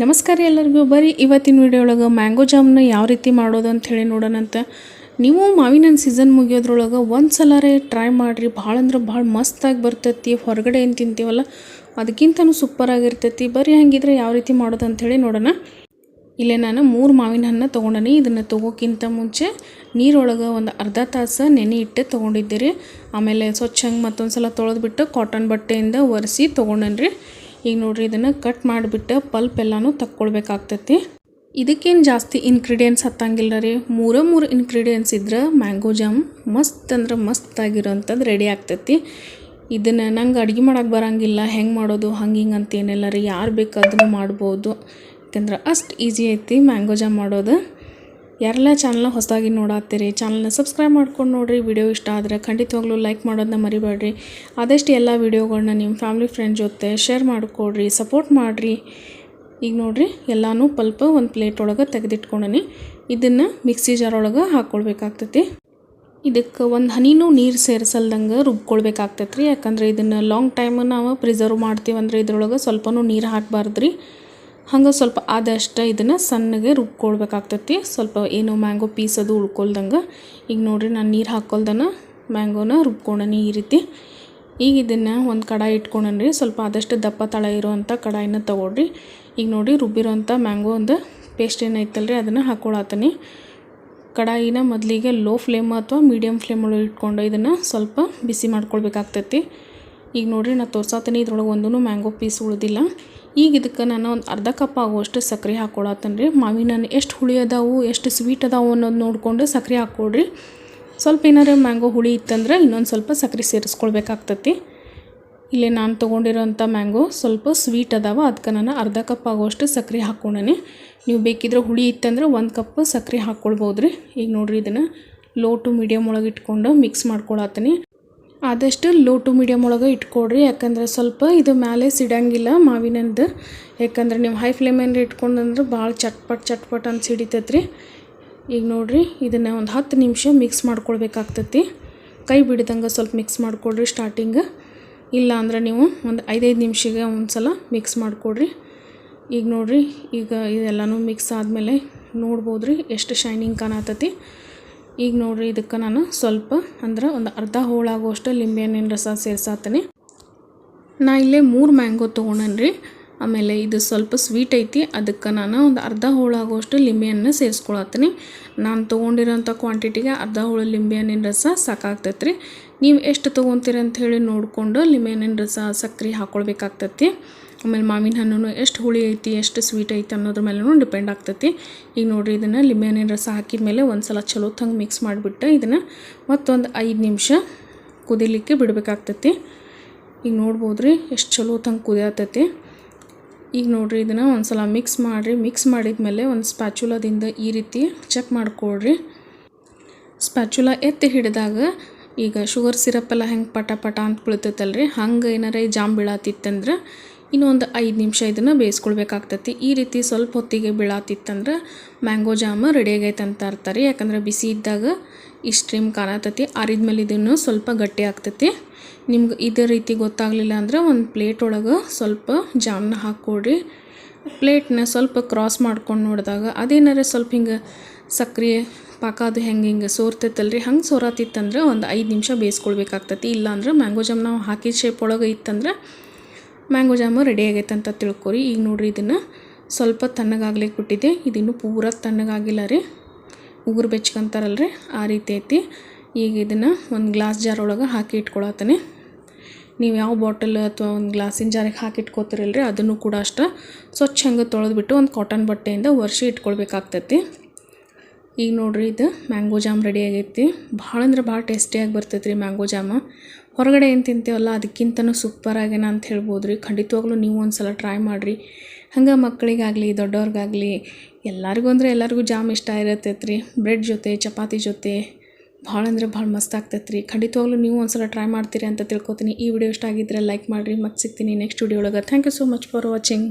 ನಮಸ್ಕಾರ ಎಲ್ಲರಿಗೂ. ಬರೀ ಇವತ್ತಿನ ವಿಡಿಯೋ ಒಳಗೆ ಮ್ಯಾಂಗೋ ಜಾಮ್ನ ಯಾವ ರೀತಿ ಮಾಡೋದು ಅಂತ ಹೇಳಿ ನೋಡೋಣಂತ ನೀವು ಮಾವಿನ ಸೀಸನ್ ಮುಗಿಯೋದ್ರೊಳಗೆ ಒಂದು ಟ್ರೈ ಮಾಡಿರಿ. ಭಾಳ ಅಂದ್ರೆ ಭಾಳ ಮಸ್ತಾಗಿ ಬರ್ತೈತಿ. ಹೊರಗಡೆ ಏನು ತಿಂತೀವಲ್ಲ, ಅದಕ್ಕಿಂತನೂ ಸೂಪರಾಗಿರ್ತೈತಿ ಬರೀ ಹಂಗಿದ್ರೆ ಯಾವ ರೀತಿ ಮಾಡೋದು ಅಂಥೇಳಿ ನೋಡೋಣ. ಇಲ್ಲೇ ನಾನು ಮೂರು ಮಾವಿನ ಹಣ್ಣು ತೊಗೊಂಡನಿ. ಇದನ್ನು ತೊಗೋಕ್ಕಿಂತ ಮುಂಚೆ ನೀರೊಳಗೆ ಒಂದು ಅರ್ಧ ತಾಸು ನೆನೆ ಇಟ್ಟು ತೊಗೊಂಡಿದ್ದೀರಿ. ಆಮೇಲೆ ಸ್ವಚ್ಛಂಗೆ ಮತ್ತೊಂದು ಸಲ ತೊಳೆದ್ಬಿಟ್ಟು ಕಾಟನ್ ಬಟ್ಟೆಯಿಂದ ಒರೆಸಿ ತೊಗೊಂಡನ್ರಿ. ಈಗ ನೋಡ್ರಿ, ಇದನ್ನು ಕಟ್ ಮಾಡಿಬಿಟ್ಟು ಪಲ್ಪ್ ಎಲ್ಲನೂ ತಕ್ಕೊಳ್ಬೇಕಾಗ್ತೈತಿ. ಇದಕ್ಕೇನು ಜಾಸ್ತಿ ಇನ್ಗ್ರೀಡಿಯೆಂಟ್ಸ್ ಹತ್ತಂಗಿಲ್ಲ ರೀ. ಮೂರೇ ಮೂರು ಇನ್ಗ್ರೀಡಿಯೆಂಟ್ಸ್ ಇದ್ರೆ ಮ್ಯಾಂಗೋ ಜಾಮ್ ಮಸ್ತ್ ಅಂದ್ರೆ ಮಸ್ತ್ ಆಗಿರೋಂಥದ್ದು ರೆಡಿ ಆಗ್ತೈತಿ. ಇದನ್ನು ನಂಗೆ ಅಡುಗೆ ಮಾಡೋಕೆ ಬರೋಂಗಿಲ್ಲ, ಹೆಂಗೆ ಮಾಡೋದು, ಹಂಗೆ ಹಿಂಗೆ ಅಂತ ಏನಿಲ್ಲ ರೀ. ಯಾರು ಬೇಕಾದ್ರೂ ಮಾಡ್ಬೋದು. ಯಾಕಂದ್ರೆ ಅಷ್ಟು ಈಸಿ ಐತಿ ಮ್ಯಾಂಗೋ ಜಾಮ್ ಮಾಡೋದು. ಯಾರೆಲ್ಲ ಚಾನಲ್ನ ಹೊಸದಾಗಿ ನೋಡಾತ್ತೀರಿ ಚಾನಲ್ನ ಸಬ್ಸ್ಕ್ರೈಬ್ ಮಾಡ್ಕೊಂಡು ನೋಡಿರಿ ವಿಡಿಯೋ ಇಷ್ಟ ಆದರೆ ಖಂಡಿತವಾಗ್ಲೂ ಲೈಕ್ ಮಾಡೋದನ್ನ ಮರಿಬೇಡ್ರಿ. ಆದಷ್ಟು ಎಲ್ಲ ವೀಡಿಯೋಗಳನ್ನ ನಿಮ್ಮ ಫ್ಯಾಮಿಲಿ ಫ್ರೆಂಡ್ ಜೊತೆ ಶೇರ್ ಮಾಡಿಕೊಡ್ರಿ ಸಪೋರ್ಟ್ ಮಾಡಿರಿ. ಈಗ ನೋಡಿರಿ, ಎಲ್ಲನೂ ಪಲ್ಪ ಒಂದು ಪ್ಲೇಟ್ ಒಳಗೆ ತೆಗೆದಿಟ್ಕೊಂಡನಿ. ಇದನ್ನು ಮಿಕ್ಸಿ ಜಾರ್ ಒಳಗೆ ಹಾಕ್ಕೊಳ್ಬೇಕಾಗ್ತೈತಿ ಇದಕ್ಕೆ ಒಂದು ಹನಿನೂ ನೀರು ಸೇರಿಸಲ್ದಂಗೆ ರುಬ್ಕೊಳ್ಬೇಕಾಗ್ತೈತೆ ರೀ ಯಾಕಂದ್ರೆ ಇದನ್ನು ಲಾಂಗ್ ಟೈಮ್ ನಾವು ಪ್ರಿಸರ್ವ್ ಮಾಡ್ತೀವಂದ್ರೆ ಇದ್ರೊಳಗೆ ಸ್ವಲ್ಪನೂ ನೀರು ಹಾಕಬಾರ್ದು ರೀ ಹಂಗೆ ಸ್ವಲ್ಪ ಆದಷ್ಟು ಇದನ್ನು ಸಣ್ಣಗೆ ರುಬ್ಕೊಳ್ಬೇಕಾಗ್ತೈತಿ. ಸ್ವಲ್ಪ ಏನು ಮ್ಯಾಂಗೋ ಪೀಸ್ ಅದು ಉಳ್ಕೊಳ್ದಂಗೆ. ಈಗ ನೋಡಿರಿ ನಾನು ನೀರು ಹಾಕೊಳ್ದನ, ಮ್ಯಾಂಗೋನ ರುಬ್ಕೊಂಡನಿ ಈ ರೀತಿ. ಈಗ ಇದನ್ನು ಒಂದು ಕಡಾಯಿ ಇಟ್ಕೊಂಡನ್ರಿ, ಸ್ವಲ್ಪ ಆದಷ್ಟು ದಪ್ಪ ತಳ ಇರೋವಂಥ ಕಡಾಯಿನ ತೊಗೊಳ್ರಿ. ಈಗ ನೋಡಿ ರುಬ್ಬಿರೋಂಥ ಮ್ಯಾಂಗೋ ಒಂದು ಪೇಸ್ಟ್ ಏನೈತಲ್ರಿ ಅದನ್ನು ಹಾಕೊಳತ್ತೀನಿ ಕಡಾಯಿನ ಮೊದಲಿಗೆ ಲೋ ಫ್ಲೇಮ್ ಅಥವಾ ಮೀಡಿಯಮ್ ಫ್ಲೇಮ್ ಒಳಗೆ ಇಟ್ಕೊಂಡು ಇದನ್ನು ಸ್ವಲ್ಪ ಬಿಸಿ ಮಾಡ್ಕೊಳ್ಬೇಕಾಗ್ತೈತಿ. ಈಗ ನೋಡಿರಿ ನಾನು ತೋರ್ಸಾತೀನಿ ಇದ್ರೊಳಗೆ ಒಂದೂ ಮ್ಯಾಂಗೋ ಪೀಸ್ ಉಳಿದಿಲ್ಲ. ಈಗ ಇದಕ್ಕೆ ನಾನು ಒಂದು ಅರ್ಧ ಕಪ್ ಆಗುವಷ್ಟು ಸಕ್ಕರೆ ಹಾಕ್ಕೊಳತ್ತೇನೆ ರೀ ಮಾವಿನ ಎಷ್ಟು ಹುಳಿ ಅದಾವು, ಎಷ್ಟು ಸ್ವೀಟ್ ಅದಾವು ಅನ್ನೋದು ನೋಡಿಕೊಂಡು ಸಕ್ಕರೆ ಹಾಕ್ಕೊಡ್ರಿ ಸ್ವಲ್ಪ ಏನಾರು ಮ್ಯಾಂಗೋ ಹುಳಿ ಇತ್ತಂದ್ರೆ ಇನ್ನೊಂದು ಸ್ವಲ್ಪ ಸಕ್ಕರೆ ಸೇರಿಸ್ಕೊಳ್ಬೇಕಾಗ್ತತಿ. ಇಲ್ಲಿ ನಾನು ತೊಗೊಂಡಿರೋಂಥ ಮ್ಯಾಂಗೋ ಸ್ವಲ್ಪ ಸ್ವೀಟ್ ಅದಾವ ಅದಕ್ಕೆ ನಾನು ಅರ್ಧ ಕಪ್ ಆಗುವಷ್ಟು ಸಕ್ಕರೆ ಹಾಕ್ಕೊಂಡೇನೆ ನೀವು ಬೇಕಿದ್ರೆ ಹುಳಿ ಇತ್ತಂದ್ರೆ ಒಂದು ಕಪ್ ಸಕ್ಕರೆ ಹಾಕ್ಕೊಳ್ಬೋದು ರೀ ಈಗ ನೋಡಿರಿ ಇದನ್ನು ಲೋ ಟು ಮೀಡಿಯಮ್ ಒಳಗೆ ಇಟ್ಕೊಂಡು ಮಿಕ್ಸ್ ಮಾಡ್ಕೊಳತ್ತೀನಿ. ಆದಷ್ಟು ಲೋ ಟು ಮೀಡಿಯಮ್ ಒಳಗೆ ಇಟ್ಕೊಡ್ರಿ. ಯಾಕಂದ್ರೆ ಸ್ವಲ್ಪ ಇದು ಮೇಲೆ ಸಿಡಂಗಿಲ್ಲ ಮಾವಿನಂದು. ಯಾಕಂದ್ರೆ ನೀವು ಹೈ ಫ್ಲೇಮಲ್ಲಿ ಇಟ್ಕೊಂಡಂದ್ರೆ ಭಾಳ ಚಟ್ಪಟ್ ಚಟ್ಪಟ್ ಅಂತ ಸಿಡಿತೈತೆ ರೀ ಈಗ ನೋಡಿರಿ, ಇದನ್ನು ಒಂದು ಹತ್ತು ನಿಮಿಷ ಮಿಕ್ಸ್ ಮಾಡ್ಕೊಳ್ಬೇಕಾಗ್ತತಿ ಕೈ ಬಿಡ್ದಂಗೆ ಸ್ವಲ್ಪ ಮಿಕ್ಸ್ ಮಾಡಿಕೊಡ್ರಿ ಸ್ಟಾರ್ಟಿಂಗ್ ಇಲ್ಲ ಅಂದ್ರೆ ನೀವು ಒಂದು ಐದೈದು ನಿಮಿಷಗೆ ಒಂದು ಸಲ ಮಿಕ್ಸ್ ಮಾಡಿಕೊಡ್ರಿ. ಈಗ ನೋಡಿರಿ, ಈಗ ಇದೆಲ್ಲನೂ ಮಿಕ್ಸ್ ಆದಮೇಲೆ ನೋಡ್ಬೋದು ರೀ ಎಷ್ಟು ಶೈನಿಂಗ್ ಕಾಣತತಿ. ಈಗ ನೋಡಿರಿ ಇದಕ್ಕೆ ನಾನು ಸ್ವಲ್ಪ ಅಂದ್ರೆ ಒಂದು ಅರ್ಧ ಹೋಳಾಗುವಷ್ಟು ಲಿಂಬೆಹಣ್ಣಿನ ರಸ ಸೇರ್ಸಾತೀನಿ. ನಾ ಇಲ್ಲೇ ಮೂರು ಮ್ಯಾಂಗೋ ತೊಗೊಂಡನ್ರಿ. ಆಮೇಲೆ ಇದು ಸ್ವಲ್ಪ ಸ್ವೀಟ್ ಐತಿ, ಅದಕ್ಕೆ ನಾನು ಒಂದು ಅರ್ಧ ಹೋಳಾಗುವಷ್ಟು ಲಿಂಬೆಹಣ್ಣು ಸೇರಿಸ್ಕೊಳತ್ತೀನಿ. ನಾನು ತೊಗೊಂಡಿರೋಂಥ ಕ್ವಾಂಟಿಟಿಗೆ ಅರ್ಧ ಹೋಳು ಲಿಂಬೆಹಣ್ಣಿನ ರಸ ಸಾಕಾಗ್ತೈತೆ ರೀ ನೀವು ಎಷ್ಟು ತೊಗೊತೀರಿ ಅಂತ ಹೇಳಿ ನೋಡಿಕೊಂಡು ಲಿಂಬೆಹಣ್ಣಿನ ರಸ ಸಕ್ಕರೆ ಹಾಕ್ಕೊಳ್ಬೇಕಾಗ್ತೈತಿ ಆಮೇಲೆ ಮಾವಿನ ಹಣ್ಣು ಎಷ್ಟು ಹುಳಿ ಐತಿ, ಎಷ್ಟು ಸ್ವೀಟ್ ಐತಿ ಅನ್ನೋದ್ರ ಮೇಲೂ ಡಿಪೆಂಡ್ ಆಗ್ತೈತಿ. ಈಗ ನೋಡಿರಿ ಇದನ್ನು ಲಿಂಬೆಹಣ್ಣಿನ ರಸ ಹಾಕಿದ ಮೇಲೆ ಒಂದು ಸಲ ಚಲೋ ತಂಗೆ ಮಿಕ್ಸ್ ಮಾಡಿಬಿಟ್ಟು ಇದನ್ನು ಮತ್ತೊಂದು ಐದು ನಿಮಿಷ ಕುದಿಲಿಕ್ಕೆ ಬಿಡಬೇಕಾಗ್ತೈತಿ. ಈಗ ನೋಡ್ಬೋದು ರೀ ಎಷ್ಟು ಚಲೋ ತಂಗೆ ಕುದಿಯತ್ತೈತಿ ಈಗ ನೋಡಿರಿ ಇದನ್ನು ಒಂದು ಸಲ ಮಿಕ್ಸ್ ಮಾಡಿರಿ ಮಿಕ್ಸ್ ಮಾಡಿದ ಮೇಲೆ ಒಂದು ಸ್ಪ್ಯಾಚುಲಾದಿಂದ ಈ ರೀತಿ ಚೆಕ್ ಮಾಡಿಕೊಡ್ರಿ ಸ್ಪ್ಯಾಚುಲ ಎತ್ತಿ ಹಿಡಿದಾಗ ಈಗ ಶುಗರ್ ಸಿರಪ್ ಎಲ್ಲ ಹೆಂಗೆ ಪಟ ಪಟ ಅಂತ ಬೀಳ್ತೈತಲ್ರಿ, ಹಂಗೆ ಏನಾರ ಜಾಮ್ ಬೀಳತ್ತಿತ್ತಂದ್ರೆ ಇನ್ನೊಂದು ಐದು ನಿಮಿಷ ಇದನ್ನು ಬೇಯಿಸ್ಕೊಳ್ಬೇಕಾಗ್ತತಿ. ಈ ರೀತಿ ಸ್ವಲ್ಪ ಹೊತ್ತಿಗೆ ಬೀಳಾತಿತ್ತಂದ್ರೆ ಮ್ಯಾಂಗೋ ಜಾಮ್ ರೆಡಿ ಆಗೈತೆ ಅಂತ ಅರ್ತಾರೆ ಯಾಕಂದ್ರೆ ಬಿಸಿ ಇದ್ದಾಗ ಈ ಸ್ಟ್ರೀಮ್ ಕಾಣತೈತಿ ಆರಿದ ಮೇಲೆ ಇದನ್ನು ಸ್ವಲ್ಪ ಗಟ್ಟಿ ಆಗ್ತತಿ. ನಿಮ್ಗೆ ಇದೇ ರೀತಿ ಗೊತ್ತಾಗಲಿಲ್ಲ ಅಂದ್ರೆ ಒಂದು ಪ್ಲೇಟ್ ಒಳಗೆ ಸ್ವಲ್ಪ ಜಾಮ್ನ ಹಾಕ್ಕೊಡ್ರಿ. ಪ್ಲೇಟ್ನ ಸ್ವಲ್ಪ ಕ್ರಾಸ್ ಮಾಡ್ಕೊಂಡು ನೋಡಿದಾಗ ಅದೇನಾರ ಸ್ವಲ್ಪ ಹಿಂಗೆ ಸಕ್ರೆ ಪಾಕ ಅದು ಹೆಂಗೆ ಹಿಂಗೆ ಸೋರ್ತೈತಲ್ರಿ. ಹಂಗೆ ಸೋರತಿತ್ತಂದ್ರೆ ಒಂದು ಐದು ನಿಮಿಷ ಬೇಯಿಸ್ಕೊಳ್ಬೇಕಾಗ್ತತಿ. ಇಲ್ಲಾಂದ್ರೆ ಮ್ಯಾಂಗೋ ಜಾಮ್ ನಾವು ಹಾಕಿದ ಶೇಪ್ ಒಳಗೆ ಇತ್ತಂದ್ರೆ ಮ್ಯಾಂಗೋ ಜಾಮು ರೆಡಿ ಆಗೈತೆ ಅಂತ ತಿಳ್ಕೊರಿ. ಈಗ ನೋಡ್ರಿ ಇದನ್ನು ಸ್ವಲ್ಪ ತಣ್ಣಗಾಗ್ಲಿಕ್ಕೆ ಬಿಟ್ಟಿದೆ ಇದಿನ್ನು ಪೂರ ತಣ್ಣಗಾಗಿಲ್ಲ ರೀ. ಉಗುರು ಬೆಚ್ಕೊಂತಾರಲ್ಲ ರೀ ಆ ರೀತಿ ಐತಿ. ಈಗ ಇದನ್ನು ಒಂದು ಗ್ಲಾಸ್ ಜಾರ್ ಒಳಗೆ ಹಾಕಿ ಇಟ್ಕೊಳತ್ತಾನೆ. ನೀವು ಯಾವ ಬಾಟಲ್ ಅಥವಾ ಒಂದು ಗ್ಲಾಸಿನ ಜಾರಿಗೆ ಹಾಕಿ ಇಟ್ಕೋತಿರಲ್ರಿ, ಅದನ್ನು ಕೂಡ ಅಷ್ಟೇ ಸ್ವಚ್ಛ ಹಂಗೆ ತೊಳೆದ್ಬಿಟ್ಟು ಒಂದು ಕಾಟನ್ ಬಟ್ಟೆಯಿಂದ ವರ್ಷಿ ಇಟ್ಕೊಳ್ಬೇಕಾಗ್ತೈತಿ. ಈಗ ನೋಡಿರಿ ಇದು ಮ್ಯಾಂಗೋ ಜಾಮ್ ರೆಡಿ ಆಗೈತಿ. ಭಾಳ ಅಂದ್ರೆ ಭಾಳ ಟೇಸ್ಟಿಯಾಗಿ ಬರ್ತೈತೆ ರೀ ಮ್ಯಾಂಗೋ ಜಾಮ. ಹೊರಗಡೆ ಏನು ತಿಂತೇವಲ್ಲ, ಅದಕ್ಕಿಂತನೂ ಸೂಪರ್ ಆಗ್ಯಾನ ಅಂತ ಹೇಳ್ಬೋದು ರೀ ಖಂಡಿತವಾಗ್ಲೂ ನೀವು ಒಂದು ಸಲ ಟ್ರೈ ಮಾಡಿರಿ. ಹಂಗೆ ಮಕ್ಕಳಿಗಾಗಲಿ ದೊಡ್ಡವ್ರಿಗಾಗಲಿ ಎಲ್ಲರಿಗೂ ಅಂದರೆ ಎಲ್ಲರಿಗೂ ಜಾಮ್ ಇಷ್ಟ ಇರತ್ತೈತೆ ರೀ ಬ್ರೆಡ್ ಜೊತೆ, ಚಪಾತಿ ಜೊತೆ, ಭಾಳ ಅಂದರೆ ಭಾಳ ಮಸ್ತ್ ಆಗ್ತೈತೆ ರೀ ಖಂಡಿತವಾಗ್ಲೂ ನೀವು ಒಂದು ಸಲ ಟ್ರೈ ಮಾಡ್ತೀರಿ ಅಂತ ತಿಳ್ಕೊತೀನಿ. ಈ ವಿಡಿಯೋ ಇಷ್ಟ ಆಗಿದ್ದರೆ ಲೈಕ್ ಮಾಡಿರಿ. ಮತ್ತೆ ಸಿಗ್ತೀನಿ ನೆಕ್ಸ್ಟ್ ವಿಡಿಯೋ ಒಳಗೆ. Thank you so much for watching